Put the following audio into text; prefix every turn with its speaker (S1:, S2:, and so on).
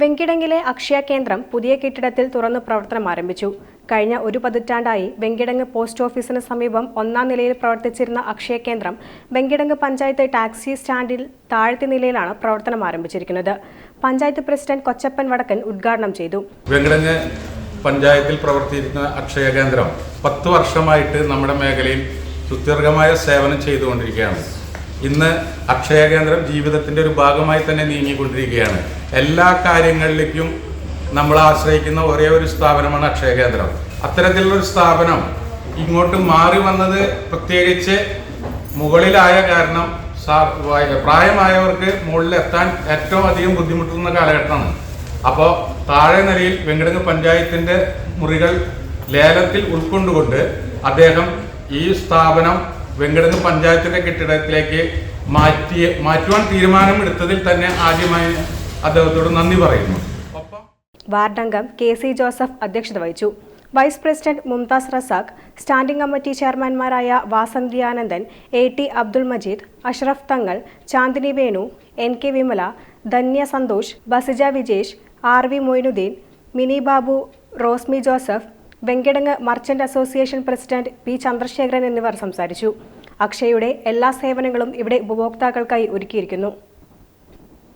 S1: വെങ്കിടങ്ങിലെ അക്ഷയ കേന്ദ്രം പുതിയ കെട്ടിടത്തിൽ തുറന്ന് പ്രവർത്തനം ആരംഭിച്ചു. കഴിഞ്ഞ ഒരു പതിറ്റാണ്ടായി വെങ്കിടങ്ങ് പോസ്റ്റ് ഓഫീസിന് സമീപം ഒന്നാം നിലയിൽ പ്രവർത്തിച്ചിരുന്ന അക്ഷയ കേന്ദ്രം വെങ്കിടങ്ങ് പഞ്ചായത്ത് ടാക്സി സ്റ്റാൻഡിൽ താഴത്തെ നിലയിലാണ് പ്രവർത്തനം ആരംഭിച്ചിരിക്കുന്നത്. പഞ്ചായത്ത് പ്രസിഡന്റ് കൊച്ചപ്പൻ വടക്കൻ ഉദ്ഘാടനം ചെയ്തു.
S2: വെങ്കിടങ്ങ് പഞ്ചായത്തിൽ പ്രവർത്തിക്കുന്ന അക്ഷയ കേന്ദ്രം പത്ത് വർഷമായിട്ട് നമ്മുടെ മേഖലയിൽ സുദീർഘമായ സേവനം ചെയ്തുകൊണ്ടിരിക്കുകയാണ്. ഇന്ന് അക്ഷയ കേന്ദ്രം ജീവിതത്തിന്റെ ഒരു ഭാഗമായി തന്നെ നീങ്ങിക്കൊണ്ടിരിക്കുകയാണ്. എല്ലാ കാര്യങ്ങളിലേക്കും നമ്മൾ ആശ്രയിക്കുന്ന ഒരേ ഒരു സ്ഥാപനമാണ് അക്ഷയ കേന്ദ്രം. അത്തരത്തിലുള്ളൊരു സ്ഥാപനം ഇങ്ങോട്ട് മാറി വന്നത് പ്രത്യേകിച്ച് മുകളിലായ കാരണം പ്രായമായവർക്ക് മുകളിൽ മുകളിലെത്താൻ ഏറ്റവും അധികം ബുദ്ധിമുട്ടുന്ന കാലഘട്ടമാണ്. അപ്പോൾ താഴെ നിലയിൽ വെങ്കടങ്ങ് പഞ്ചായത്തിന്റെ മുറികൾ ലേലത്തിൽ ഉൾക്കൊണ്ടുകൊണ്ട് അദ്ദേഹം ഈ സ്ഥാപനം വെങ്കടങ്ങ് പഞ്ചായത്തിന്റെ കെട്ടിടത്തിലേക്ക് മാറ്റി മാറ്റുവാൻ തീരുമാനമെടുത്തതിൽ തന്നെ ആദ്യമായി അദ്ദേഹത്തോട് നന്ദി പറയുന്നു.
S1: വാർഡംഗം കെ സി ജോസഫ് അധ്യക്ഷത വഹിച്ചു. Vice president Mumtaz Razak standing committee ചെയർമാൻമാരായ Vasanthi Anandan A T Abdul Majeed Ashraf Thangal Chandini Venu N K Vimala Dhanya Santhosh Basija Vijesh R V Moinudheen Mini Babu Rosmi Joseph Venkitangu merchant association president P Chandrasekharan എന്നിവർ സംസാരിച്ചു. അക്ഷയയുടെ എല്ലാ സേവനങ്ങളും ഇവിടെ ഉപഭോക്താക്കൾക്കായി ഒരുക്കിയിരിക്കുന്നു.